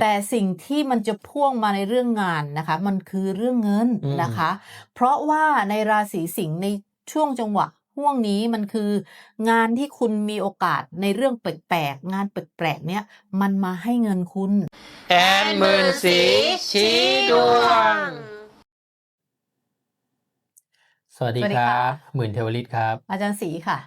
แต่สิ่งที่มันจะพ่วงมาในเรื่องงานนะคะ มันคือเรื่องเงินอืมนะคะ เพราะว่าในราศีสิงห์ในช่วงจังหวะห่วงนี้มันคืองานที่คุณมีโอกาสในเรื่องแปลกๆงานแปลกๆเนี่ยมันมาให้เงินคุณแอนหมื่นสีชี้ดวง สวัสดีสวัสดีคค่ะรับหมื่นเทวฤทธิ์ครับ อาจารย์ศรีค่ะ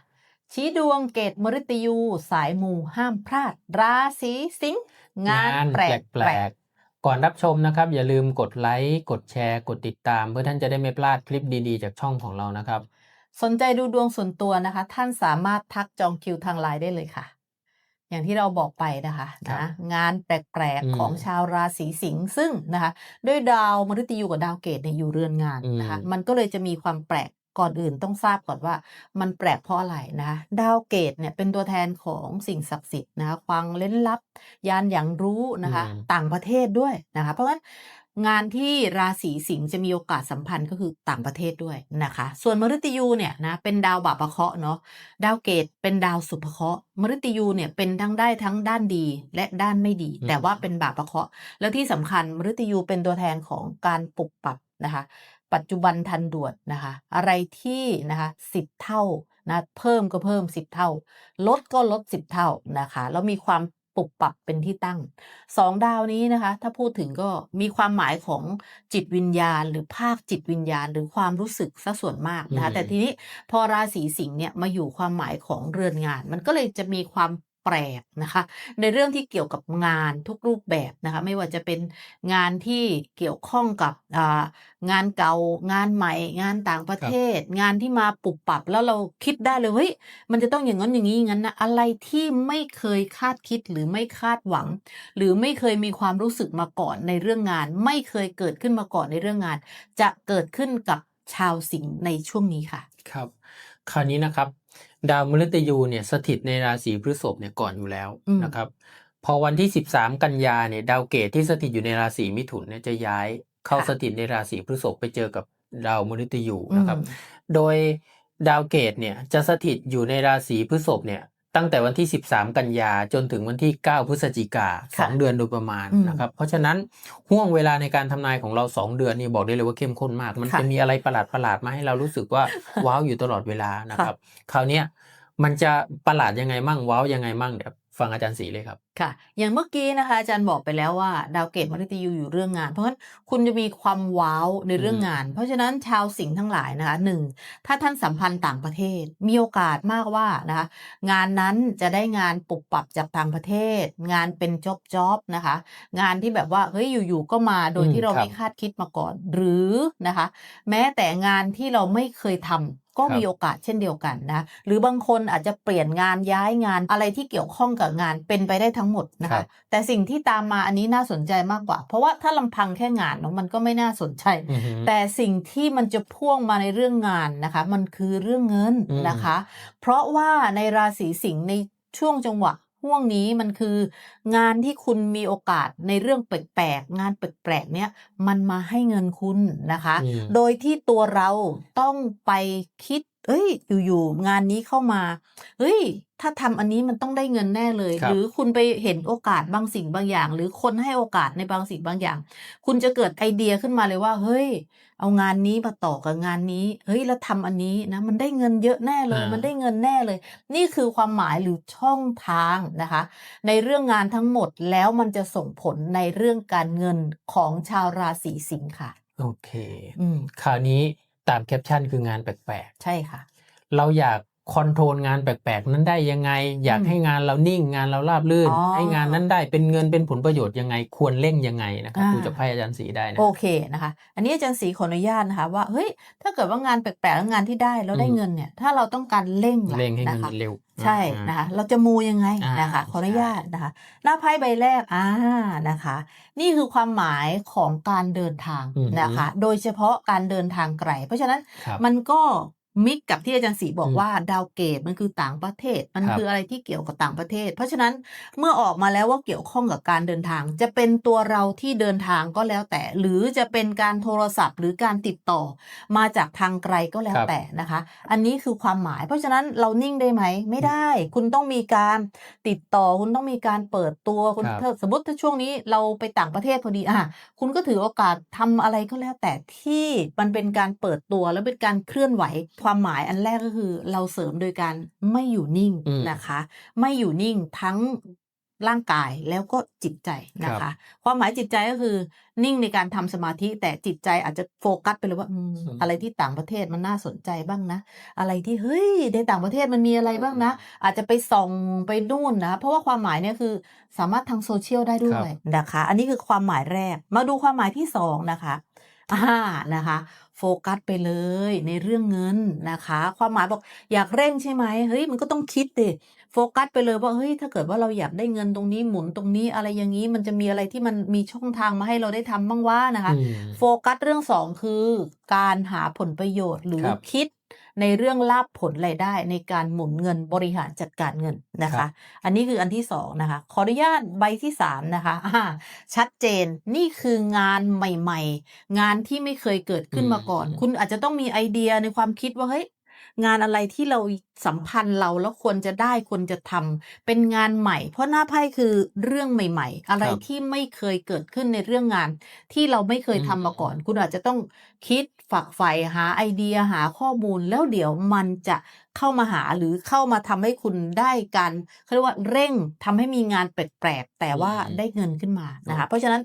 ชี้ดวงเกตมฤตยูสายมูห้ามพลาด ราศีสิงห์งานแปลกแปลกๆก่อนรับชมนะครับ อย่าลืมกดไลค์กดแชร์ กดติดตาม เพื่อท่านจะได้ไม่พลาดคลิปดีๆ จากช่องของเรานะครับ สนใจดูดวงส่วนตัวนะคะ ท่านสามารถทักจองคิวทางไลน์ได้เลยค่ะ อย่างที่เราบอกไปนะคะครับนะงานแปลกอืมๆของชาวราศีสิงห์ซึ่งนะคะ ด้วยดาวมฤตยูกับดาวเกตเนี่ยอยู่เรือนงานนะคะอืมมันก็เลยจะมีความแปลก ก่อนอื่นต้องทราบก่อนว่า มันแปลกเพราะอะไรนะคะดาวเกตเนี่ยเป็นตัวแทนของสิ่งศักดิ์สิทธิ์นะคะความเล้นลับ ยานอย่างรู้นะคะอืมต่างประเทศด้วยนะคะ เพราะฉะนั้นงานที่ราศีสิงห์จะมีโอกาสสัมพันธ์ก็คือต่างประเทศด้วยนะคะ ส่วนมฤตยูเนี่ยนะเป็นดาวบาปะเคราะห์เนาะดาวเกตเป็นดาวสุภเคราะห์มฤตยูเนี่ยเป็นทั้งได้ทั้งด้านดีและด้านไม่ดีอืมแต่ว่าเป็นบาปะเคราะห์แล้วที่สำคัญมฤตยูเป็นตัวแทนของการปรับปรับนะคะ ปัจจุบันทันด่วนนะคะ อะไรที่นะคะสิบเท่านะเพิ่มก็เพิ่มสิบเท่า ลดก็ลดสิบเท่านะคะแล้วมีความปรับปรับเป็นที่ตั้งสองดาวนี้นะคะ ถ้าพูดถึงก็มีความหมายของจิตวิญญาณ หรือภาคจิตวิญญาณ หรือความรู้สึกซะส่วนมากนะคะอืมแต่ทีนี้พอราศีสิงห์เนี่ยมาอยู่ความหมายของเรือนงาน มันก็เลยจะมีความแปลกนะคะ ในเรื่องที่เกี่ยวกับงานทุกรูปแบบนะคะ ไม่ว่าจะเป็นงานที่เกี่ยวข้องกับอ่างานเก่างานใหม่ งานต่างประเทศ งานที่มาปรับปรับแล้วเราคิดได้เลยเฮ้ยมันจะต้องอย่างนั้นอย่างนี้อย่างนั้นนะอะไรที่ไม่เคยคาดคิดหรือไม่คาดหวัง หรือไม่เคยมีความรู้สึกมาก่อนในเรื่องงาน ไม่เคยเกิดขึ้นมาก่อนในเรื่องงาน จะเกิดขึ้นกับชาวสิงห์ในช่วงนี้ค่ะ ครับ คราวนี้นะครับ ดาวมฤตยูเนี่ยสถิตในราศีพฤษภเนี่ยก่อนอยู่แล้วอืมนะครับ พอวันที่ 13 กันยาเนี่ยดาวเกตที่สถิตอยู่ในราศีมิถุนเนี่ยจะย้ายเข้าสถิตในราศีพฤษภไปเจอกับดาวมฤตยูนะครับอืมโดยดาวเกตเนี่ยจะสถิตอยู่ในราศีพฤษภเนี่ย ตั้งแต่วันที่ 13 กันยาจนถึงวันที่ 9 พฤศจิกาสองเดือนโดยประมาณอืมนะครับ เพราะฉะนั้นห่วงเวลาในการทำนายของเรา 2 เดือนนี่บอกได้เลยว่าเข้มข้นมาก มันค่ะจะมีอะไรประหลาดประหลาดๆมาให้เรารู้สึกว่าว้าวอยู่ตลอดเวลานะครับ คราวเนี้ยมันจะประหลาดยังไงมั่งว้าวยังไงมั่งเดี๋ยว ฟังอาจารย์ศรีเลยครับ ค่ะ อย่างเมื่อกี้นะคะอาจารย์บอกไปแล้วว่า ดาวเกตมฤตยูอยู่เรื่องงาน เพราะฉะนั้นคุณจะมีความว้าวในเรื่องงาน เพราะฉะนั้นชาวสิงห์ทั้งหลายนะคะหนึ่งถ้าท่านสัมพันธ์ต่างประเทศ มีโอกาสมากว่านะคะงานนั้นจะได้งานปรับปรับจากต่างประเทศ งานเป็นจ็อบจ็อบนะคะ งานที่แบบว่าเฮ้ยอยู่ๆก็มาโดยอืมที่เราครับไม่คาดคิดมาก่อน หรือนะคะ แม้แต่งานที่เราไม่เคยทำ ก็ครับมีโอกาสเช่นเดียวกันนะ หรือบางคนอาจจะเปลี่ยนงานย้ายงานอะไรที่เกี่ยวข้องกับงานเป็นไปได้ทั้งหมดนะครัคะบแต่สิ่งที่ตามมาอันนี้น่าสนใจมากกว่า เพราะว่าถ้าลำพังแค่งานเนาะมันก็ไม่น่าสนใจอือหือแต่สิ่งที่มันจะพ่วงมาในเรื่องงานนะคะ มันคือเรื่องเงินอืมนะคะ เพราะว่าในราศีสิงห์ในช่วงจังหวะ ห่วงนี้มันคืองานที่คุณมีโอกาสในเรื่องแปลกๆงานแปลกๆเนี่ยมันมาให้เงินคุณนะคะอืมโดยที่ตัวเราต้องไปคิด เอ้ย อยู่ๆงานนี้เข้ามา เฮ้ย ถ้าทำอันนี้มันต้องได้เงินแน่เลยครับหรือคุณไปเห็นโอกาสบางสิ่งบางอย่าง หรือคนให้โอกาสในบางสิ่งบางอย่าง คุณจะเกิดไอเดียขึ้นมาเลยว่า เฮ้ย เอางานนี้มาต่อกับงานนี้ เฮ้ย แล้วทำอันนี้นะ มันได้เงินเยอะแน่เลยอ่ามัมันได้เงินแน่เลย นี่คือความหมายหรือช่องทางนะคะ ในเรื่องงานทั้งหมดแล้วมันจะส่งผลในเรื่องการเงินของชาวราศีสิงค์ค่ะ โอเค อืม คราวนี้ ตามแคปชั่นคืองานแปลกใช่ค่ะๆเราอยาก คอนโทรลงานแปลกๆ นั้นได้ยังไง อยากอืมให้งานเรานิ่งงานเราราบรื่นอ๋อให้งานนั้นได้เป็นเงินเป็นผลประโยชน์ยังไง ควรเร่งยังไงนะครับอ่าดูจากไพ่อาจารย์ศรีได้นะโอเคนะคะ อันนี้อาจารย์ศรีขออนุญาตนะคะว่าเฮ้ยถ้าเกิดว่างานแปลกๆแล้วงานที่ได้แล้วได้อืมเงินเนี่ยถ้าเราต้องการเร่งล่ะเร่งให้นะเงินคะมันเร็วใช่อ่านะคะเราจะมูยังไงอ่านนะคะขออนุญาตใช่นะคะ หน้าไพ่ใบแรกอ่านะคะ นี่คือความหมายของการเดินทางอืมนะคะ โดยเฉพาะการเดินทางไกล เพราะฉะนั้นครับมันก็ มิกกับที่อาจารย์ศรีบอกอืมว่าดาวเกตมันคือต่างประเทศ มันครับคืออะไรที่เกี่ยวกับต่างประเทศ เพราะฉะนั้นเมื่อออกมาแล้วว่าเกี่ยวข้องกับการเดินทาง จะเป็นตัวเราที่เดินทางก็แล้วแต่ หรือจะเป็นการโทรศัพท์ หรือการติดต่อ มาจากทางไกลก็แล้วครับแต่นะคะ อันนี้คือความหมาย เพราะฉะนั้นเรานิ่งได้ไหมไม่ได้ คุณต้องมีการติดต่อ คุณต้องมีการเปิดตัวคุณครับถ้าสมมติถ้าช่วงนี้เราไปต่างประเทศพอดีอะคุณก็ถือโอกาสทำอะไรก็แล้วแต่ที่มันเป็นการเปิดตัวแล้วเป็นการเคลื่อนไหวความหมายอันแรกก็คือ เราเสริมโดยการไม่อยู่นิ่งอืมนะคะ ไม่อยู่นิ่งทั้งร่างกายแล้วก็จิตใจนะครัคะบความหมายจิตใจก็คือ นิ่งในการทำสมาธิแต่จิตใจอาจจะโฟกัสไปเลยว่าอืมอืมอะไรที่ต่างประเทศมันน่าสนใจบ้างนะ อะไรที่เฮ้ยในต่างประเทศมันมีอะไรบ้างนะ อาจจะไปส่องไปนู่นนะ เพราะว่าความหมายเนี่ยคือสามารถทางโซเชียลได้ด้วยนะคะ อันนี้คือความหมายแรกมาดูความหมายที่สองนะคะ อ่านะคะโฟกัสไปเลยในเรื่องเงินนะคะ ความหมายบอกอยากเร่งใช่ไหมเฮ้ยมันก็ต้องคิดดิโฟกัสไปเลยว่าเฮ้ยถ้าเกิดว่าเราอยากได้เงินตรงนี้หมุนตรงนี้อะไรอย่างนี้มันจะมีอะไรที่มันมีช่องทางมาให้เราได้ทำบ้างว่านะคะอืมโฟกัสเรื่องสองคือการหาผลประโยชน์หรือครับคิด ในเรื่องลาบผลรายได้ในการหมุนเงินบริหารจัดการเงินนะครัคะบอันนี้คืออันที่สองนะคะขออนุญาตใบที่สามนะคะอ่าชัดเจนนี่คืองานใหม่ ๆ งานที่ไม่เคยเกิดขึ้นมาก่อน คุณอาจจะต้องมีไอเดียในความคิดว่าเฮ้ย งานอะไรที่เราสัมพันธ์เราแล้วควรจะได้ควรจะทำเป็นงานใหม่ เพราะหน้าไพ่คือเรื่องใหม่ ๆ อะไรครับที่ไม่เคยเกิดขึ้นในเรื่องงาน ที่เราไม่เคยทำมาก่อน คุณอาจจะต้องคิดฝักใฝ่หาไอเดียหาข้อมูลแล้วเดี๋ยวมันจะเข้ามาหาหรือเข้ามาทำให้คุณได้การเขาเรียกว่าเร่งทำให้มีงานแปลกๆแต่ว่าอืมได้เงินขึ้นมานะครัคะบเพราะฉะนั้น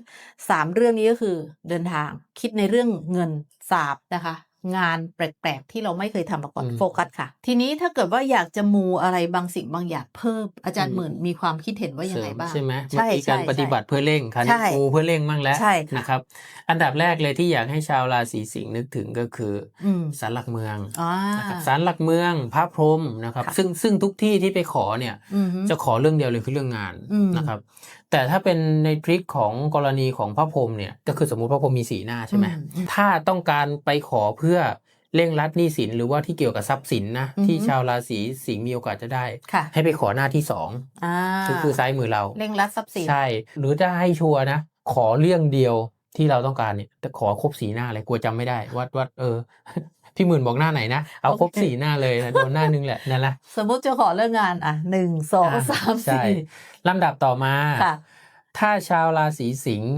สามเรื่องนี้ก็คือเดินทางคิดในเรื่องเงินสาบนะคะ งานแปลกๆที่เราไม่เคยทำมาก่อนอืมโฟกัสค่ะ ทีนี้ถ้าเกิดว่าอยากจะมูอะไรบางสิ่งบางอย่างเพิ่มอาจารย์อืมหมื่นมีความคิดเห็นว่ายังไงเสริมบ้างใช่ไหมใช่เมื่อกี้การใช่ปฏิบัติเพื่อเร่งคันใช่งูเพื่อเร่งมั่งแล้วใช่ค่ะนะครับ อันดับแรกเลยที่อยากให้ชาวราศีสิงห์นึกถึงก็คืออืมศาลหลักเมืองอ่านะครับศาลหลักเมืองพระพรหมนะครับค่ะซึ่งซึ่งทุกที่ที่ไปขอเนี่ยอืมฮึจะขอเรื่องเดียวเลยคือเรื่องงานอืมนะครับ แต่ถ้าเป็นในทริคของกรณีของพระพรหมเนี่ยก็คือสมมุติพระพรหมมีสีหน้าใช่ไหมอืมถ้าต้องการไปขอเพื่อเร่งรัดหนี้สินหรือว่าที่เกี่ยวกับทรัพย์สินนะอือฮึที่ชาวราศีสิงห์มีโอกาสจะได้ค่ะให้ไปขอหน้าที่สองอ่าคือคือซ้ายมือเราเร่งรัดทรัพย์สินใช่ หรือจะให้ชัวร์นะ ขอเรื่องเดียวที่เราต้องการเนี่ยแต่ขอครบสีหน้าเลยกลัวจำไม่ได้วัดวัดเออ พี่หมื่นบอกหน้าไหนนะ เอาครบโอเคสีหน้าเลยนะโดนหน้านึงแหละนั่นแหละสมมติจะขอเรื่องงานอะหนึ่งสองอะสามใช่สี่ลำดับต่อมาค่ะถ้าชาวราศีสิงห์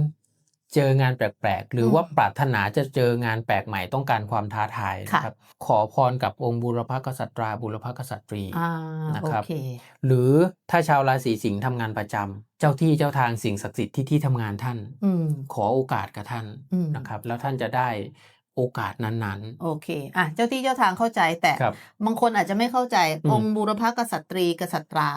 เจองานแปลกๆ หรือว่าอืมปรารถนาจะเจองานแปลกใหม่ต้องการความท้าทายค่ะนะครับขอพรกับองค์บุรพกษัตราบุรพกษัตรีอ่านะครับโอเคหรือถ้าชาวราศีสิงห์ทำงานประจำเจ้าที่เจ้าทางสิ่งศักดิ์สิทธิ์ที่ที่ทำงานท่านอืมขอโอกาสกับท่านอืมนะครับ แล้วท่านจะได้ โอกาสนั้นโอเค อะ เจ้าที่เจ้าทางเข้าใจแต่ๆครับบางคนอาจจะไม่เข้าใจ อืม องค์บูรพกษัตรีกษัตรา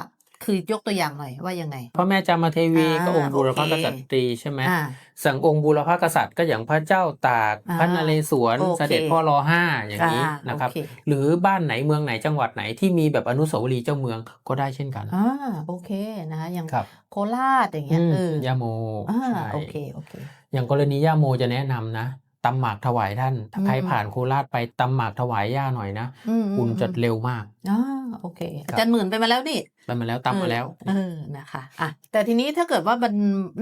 คือยกตัวอย่างหน่อยว่ายังไง พระแม่จามเทวีอ่าก็องค์บุรพโอเคกษัตรีใช่ไหมอ่า สั่งองค์บุรพกษัตริย์ก็อย่างพระเจ้าตาก อ่าพระนเรศวร โอเค เสด็จพ่อรอห้าอย่างนี้อ่านะครับ โอเคหรือบ้านไหนเมืองไหนจังหวัดไหนที่มีแบบอนุสาวรีย์เจ้าเมืองก็ได้เช่นกัน อ่าโอเคนะคะอย่างครับโคราชอย่างเงี้ยอืมเออยาโมอ่าใช่โอเคโอเค อย่างกรณีย่าโมจะแนะนำนะ ตำหมากถวายท่าน ถ้าใครอืมผ่านโคราชไปตำหมากถวายย่าหน่อยนะอืมคุณอืมจะเร็วมากอ่าโอเคครับอาจารย์หมื่นไปมาแล้วนี่ไปมาแล้วตำมาแล้วเออนะคะอะแต่ทีนี้ถ้าเกิดว่ามัน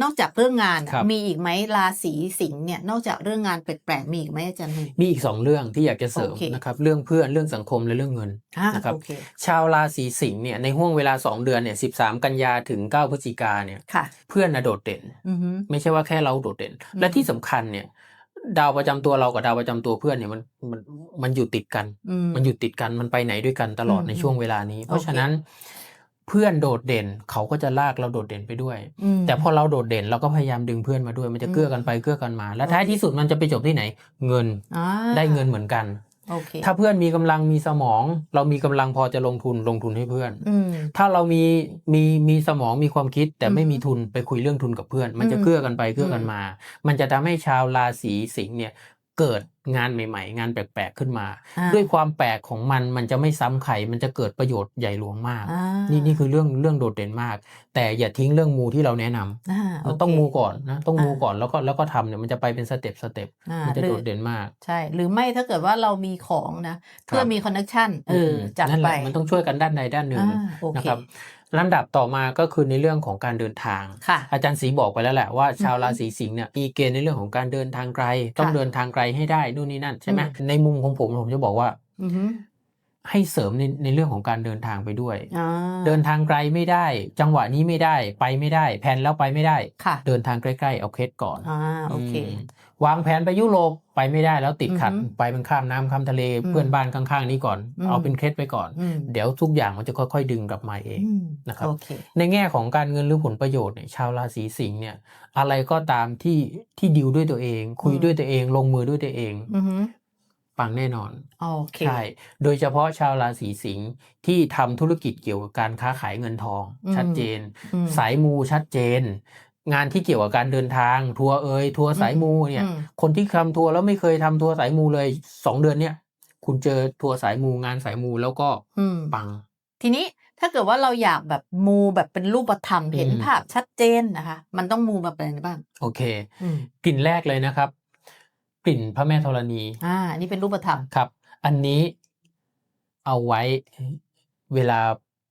นอกจากเรื่องงานอะครับมีอีกไหมราศีสิงห์เนี่ยนอกจากเรื่องงานแปลกๆมีอีกไหมอาจารย์หมื่นมีอีกสองเรื่องที่อยากจะเสริมโอเคนะครับเรื่องเพื่อนเรื่องสังคมและเรื่องเงินอ่านะครับโอเคชาวราศีสิงห์เนี่ยในห่วงเวลา 2 เดือนเนี่ย13กันยาถึง9พฤศจิกาเนี่ยค่ะเพื่อนนะโดดเด่นอือฮึไม่ใช่ว่าแค่เราโดดเด่นอืมและที่สำคัญเนี่ย ดาวประจำตัวเรากับดาวประจำตัวเพื่อนเนี่ยมันมันมันอยู่ติดกันอืมมันอยู่ติดกันมันไปไหนด้วยกันตลอดอืมในช่วงเวลานี้ เพราะโอเคฉะนั้นเพื่อนโดดเด่นเขาก็จะลากเราโดดเด่นไปด้วยอืมแต่พอเราโดดเด่นเราก็พยายามดึงเพื่อนมาด้วย มันจะเกื้อกันไปเกื้อกันมา และท้ายที่สุดมันจะไปจบที่ไหน เงินอ่าได้เงินเหมือนกันโอเค ถ้าเพื่อนมีกำลังมีสมอง เรามีกำลังพอจะลงทุนลงทุนให้เพื่อนอืมถ้าเรามีมีมีสมองมีความคิด แต่ไม่อือฮึมีทุนไปคุยเรื่องทุนกับเพื่อน มันจะอืมเกื้อกันไปเกื้อกันอืมมา มันจะทำให้ชาวราศีสิงห์เนี่ย เกิดงานใหม่ ๆ งานแปลกๆขึ้นมาอ่าด้วยความแปลกของมันมันจะไม่ซ้ำใครมันจะเกิดประโยชน์ใหญ่หลวงมากอ่านี่นี่คือเรื่องเรื่องโดดเด่นมาก แต่อย่าทิ้งเรื่องมูที่เราแนะนำอ่าเราโเคต้องมูก่อนนะต้องมูอ่าก่อนแล้วก็แล้วก็ทำเนี่ยมันจะไปเป็นสเต็ปสเต็ปอ่ามันจะหรือโดดเด่นมาก ใช่ หรือไม่ถ้าเกิดว่าเรามีของนะเพื่อครับมีคอนเนคชั่นเอออจัดนั่นแหไปละมันต้องช่วยกันด้านใดด้านหนึ่งอ่าโอนะเคครับ ลำดับต่อมาก็คือในเรื่องของการเดินทาง ค่ะ อาจารย์ศรีบอกไปแล้วแหละว่าชาวอือฮึราศีสิงห์เนี่ยมีเกณฑ์ในเรื่องของการเดินทางไกล ต้องค่ะเดินทางไกลให้ได้นู่นนี่นั่นใช่ไหมอืมในมุมของผมผมจะบอกว่าอือหือให้เสริมในในเรื่องของการเดินทางไปด้วย อ่าเดินทางไกลไม่ได้ จังหวะนี้ไม่ได้ไปไม่ได้ แผนแล้วไปไม่ได้ ค่ะเดินทางใกล้ๆเอาเคสก่อนอ่าโอเค ม วางแผนไปยุโรปไปไม่ได้แล้วติดขัดอือฮึไปเป็นข้ามน้ำข้ามทะเลอืมเพื่อนบ้านข้างๆนี้ก่อนอืมเอาเป็นเคสไปก่อนอืมเดี๋ยวทุกอย่างมันจะค่อยๆดึงกลับมาเองอืมนะครับโอเคในแง่ของการเงินหรือผลประโยชน์เนี่ยชาวราศีสิงห์เนี่ยอะไรก็ตามที่ที่ดิวด้วยตัวเอง คุยอืมด้วยตัวเอง ลงมือด้วยตัวเองอือหือปังแน่นอนโอเคใช่ โดยเฉพาะชาวราศีสิงห์ที่ทำธุรกิจเกี่ยวกับการค้าขายเงินทองอืมชัดเจนอืมสายมูชัดเจน งานที่เกี่ยวกับการเดินทาง ทัวร์เอยทัวร์สายมูเนี่ยอืมคนที่ทำทัวร์แล้วไม่เคยทำทัวร์สายมูเลยสองเดือนเนี่ยคุณเจอทัวร์สายมูงานสายมูแล้วก็อืมปัง ทีนี้ถ้าเกิดว่าเราอยากแบบมูแบบเป็นรูปธรรมเห็นอืมภาพชัดเจนนะคะ มันต้องมูแบบไหนบ้าง โอเคอืมกลิ่นแรกเลยนะครับ กลิ่นพระแม่ธรณี อ่าอันนี่เป็นรูปธรรมครับ อันนี้เอาไว้เวลา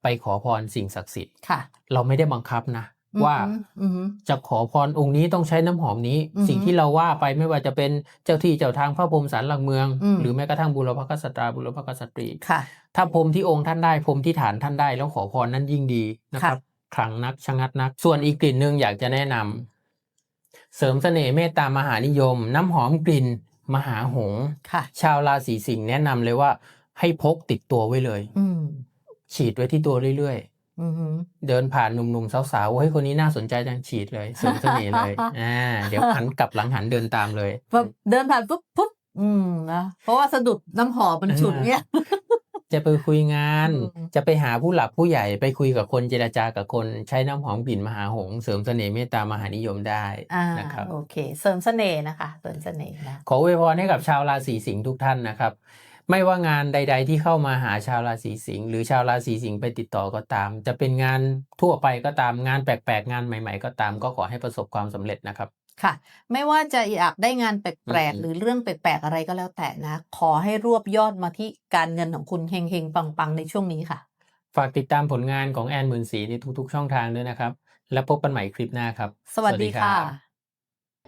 ไปขอพรสิ่งศักดิ์สิทธิ์ค่ะ เราไม่ได้บังคับนะ ว่าอือหือจะขอพรองค์นี้ต้องใช้น้ำหอมนี้อือฮึสิ่งที่เราว่าไปไม่ว่าจะเป็นเจ้าที่เจ้าทางพระพรหมสารหลักเมืองอืมหรือแม้กระทั่งบุรพกษัตราบุรพกษัตรีค่ะถ้าพรหมที่องค์ท่านได้พรหมที่ฐานท่านได้ แล้วขอพรนั้นยิ่งดีนะครับค่ะขลังนักชะงัดนัก ส่วนอีกกลิ่นหนึ่งอยากจะแนะนำเสริมเสน่ห์เมตตามหานิยม น้ำหอมกลิ่นมหาหงส์ค่ะชาวราศีสิงห์แนะนำเลยว่า ให้พกติดตัวไว้เลยอืมฉีดไว้ที่ตัวเรื่อยอื อหือๆเดินผ่านหนุ่มๆสาวๆเฮ้ยคนนี้น่าสนใจจังฉีดเลยเสริมเสน่ห์เลยอ่าเดี๋ยวหันกลับหลังหันเดินตามเลยแบบเดินผ่านปุ๊บปุ๊บอืมนะเพราะว่าสะดุดน้ำหอมมันฉุดเนี่ยจะไปคุยงานอืมจะไปหาผู้หลักผู้ใหญ่ไปคุยกับคนเจรจากับคนใช้น้ำหอมกลิ่นมหาหงส์เสริมเสน่ห์เมตตามหานิยมได้อ่านะครับโอเค เสริมเสน่ห์นะคะ เสริมเสน่ห์นะขออวยพรให้กับชาวราศีสิงห์ทุกท่านนะครับ ไม่ว่างานใด ๆ ที่เข้ามาหาชาวราศีสิงห์หรือชาวราศีสิงห์ไปติดต่อก็ตาม จะเป็นงานทั่วไปก็ตามงานแปลกๆ งานใหม่ ๆ ก็ตาม ก็ขอให้ประสบความสำเร็จนะครับค่ะ ไม่ว่าจะอยากได้งานแปลกอืมๆหรือเรื่องแปลกๆ อะไรก็แล้วแต่นะ ขอให้รวบยอดมาที่การเงินของคุณเฮงๆ ปังๆ ในช่วงนี้ค่ะ ฝากติดตามผลงานของแอนหมื่นสีในทุกๆ ช่องทางด้วยนะครับ และพบกันใหม่คลิปหน้าครับ สวัสดีค่ะ